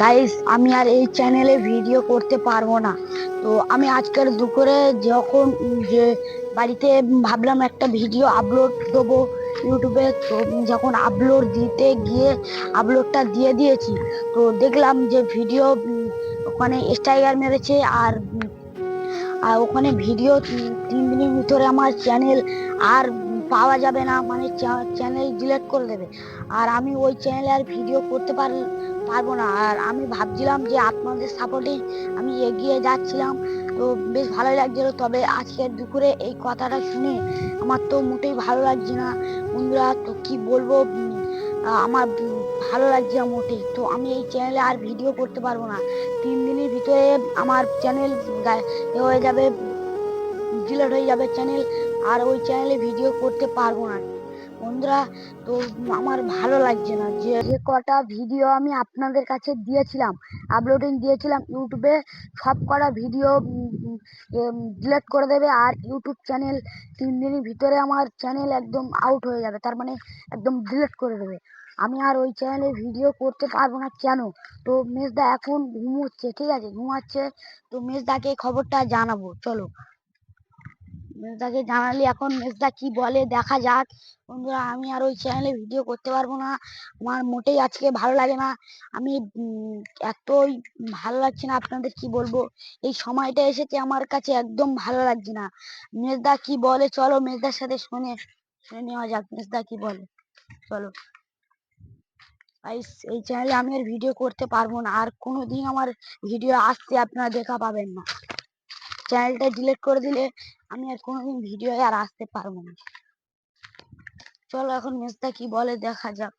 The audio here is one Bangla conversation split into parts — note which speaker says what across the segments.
Speaker 1: গাইস আমি আর এই চ্যানেলে ভিডিও করতে পারব না। তো আমি আজকের দুপুরে যখন যে বাড়িতে ভাবলাম একটা ভিডিও আপলোড দেবো ইউটিউবে তো যখন আপলোড দিতে গিয়ে আপলোডটা দিয়ে দিয়েছি, তো দেখলাম যে ভিডিও ওখানে স্ট্রাইকার মেরেছে আর আর ওখানে ভিডিও তিন দিনের ভিতরে আমার চ্যানেল আর পাওয়া যাবে না মানে চ্যানেল ডিলেট করে দেবে। আর আমি ওই চ্যানেলে আর ভিডিও করতে পার, পারব না। আর আমি ভাবছিলাম যে আপনাদের সাপোর্টে আমি এগিয়ে যাচ্ছিলাম। তো বেশ ভালোই লাগছিল। তবে আজকের দুপুরে এই কথাটা শুনে আমার তো মোটেই ভালো লাগছে না। বন্ধুরা, তো কি বলব? আমার ভালো লাগছে না মোটেই। তো আমি এই চ্যানেলে আর ভিডিও করতে পারব না। তিন দিনের ভিতরে আমার চ্যানেল হয়ে যাবে ডিলেট হয়ে যাবে চ্যানেল আর ওই চ্যানেলে ভিডিও করতে পারব না। বন্ধুরা, তো আমার ভালো লাগছে না যে যে কটা ভিডিও আমি আপনাদের কাছে দিয়েছিলাম আপলোডিং দিয়েছিলাম ইউটিউবে, সব কটা ভিডিও ডিলেট করে দেবে আর ইউটিউব চ্যানেল তিন দিনের ভিতরে আমার চ্যানেল একদম আউট হয়ে যাবে, তার মানে একদম ডিলেট করে দেবে। আমি আর ওই চ্যানেলে ভিডিও করতে পারব না কেন? তো মেজদা এখন ঘুমোচ্ছে, ঠিক আছে? ঘুমাচ্ছে, তো মেজদাকে খবরটা জানাব, চলো। মেজদাকে জানালে এখন মেজদা কি বলে, দেখা যাক। বন্ধুরা, আমি আর ওই চ্যানেলে ভিডিও করতে পারব না। আমার মোটেই আজকে ভালো লাগে না। আমি এতই ভালো লাগছে না, আপনাদের কি বলব? এই সময়টা এসেছে আমার কাছে একদম ভালো লাগছে না। মেজদা কি বলে, চলো মেজদার সাথে শুনে শুনে নেওয়া যাক, মেজদা কি বলে। চলো। এই চ্যানেলে আমি আর ভিডিও করতে পারব না। আর কোনোদিন আমার ভিডিও আসতে আপনারা দেখা পাবেন না। চ্যানেলটা ডিলিট করে দিলে আমি আর কোনোদিন ভিডিও আর আসতে পারব না। চলো এখন মেজদা কি বলে দেখা যাক।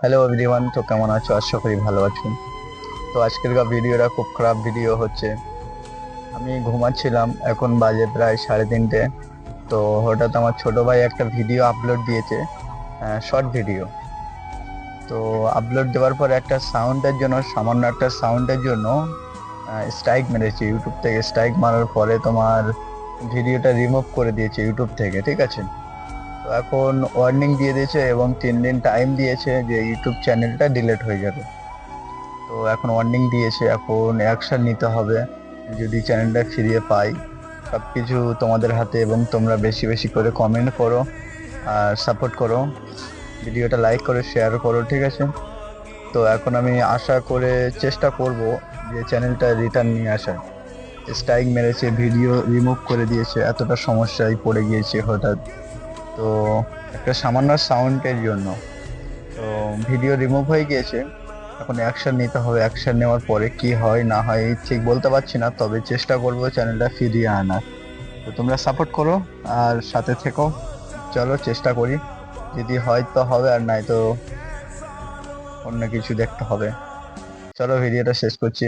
Speaker 2: হ্যালো এভরিওয়ান তো কেমন আছো? আশা করি ভালো আছো। তো আজকের ভিডিওটা খুব খারাপ ভিডিও হচ্ছে। আমি ঘুমাচ্ছিলাম, এখন বাজে প্রায় সাড়ে তিনটে। তো হঠাৎ আমার ছোট ভাই একটা ভিডিও আপলোড দিয়েছে শর্ট ভিডিও তো আপলোড দেওয়ার পর একটা সাউন্ডের জন্য, সামান্য একটা সাউন্ডের জন্য স্ট্রাইক মেরেছে ইউটিউব থেকে। স্ট্রাইক মারার পরে তোমার ভিডিওটা রিমুভ করে দিয়েছে ইউটিউব থেকে, ঠিক আছে? তো এখন ওয়ার্নিং দিয়ে দিয়েছে এবং তিন দিন টাইম দিয়েছে যে ইউটিউব চ্যানেলটা ডিলেট হয়ে যাবে। তো এখন ওয়ার্নিং দিয়েছে, এখন অ্যাকশন নিতে হবে। যদি চ্যানেলটা ফিরিয়ে পাই সব কিছু তোমাদের হাতে এবং তোমরা বেশি বেশি করে কমেন্ট করো আর সাপোর্ট করো। ভিডিওটা লাইক করে শেয়ার করো, ঠিক আছে? তো এখন আমি আশা করে চেষ্টা করব যে চ্যানেলটা রিটার্ন নিয়ে আসার। স্ট্রাইক মেরেছে, ভিডিও রিমুভ করে দিয়েছে, এতটা সমস্যায় পড়ে গিয়েছে হঠাৎ। তো একটা সামান্য সাউন্ডের জন্য। তো ভিডিও রিমুভ হয়ে গিয়েছে। এখন অ্যাকশন নিতে হবে। অ্যাকশন নেওয়ার পরে কি হয়, না হয়, ঠিক বলতে পারছি না, তবে চেষ্টা করব চ্যানেলটা ফিরিয়ে আনার। তো তোমরা সাপোর্ট করো আর সাথে থেকো। চলো চেষ্টা করি। যদি হয় তো হবে, আর নাই তো অন্য কিছু দেখতে হবে। চলো ভিডিওটা শেষ করছি।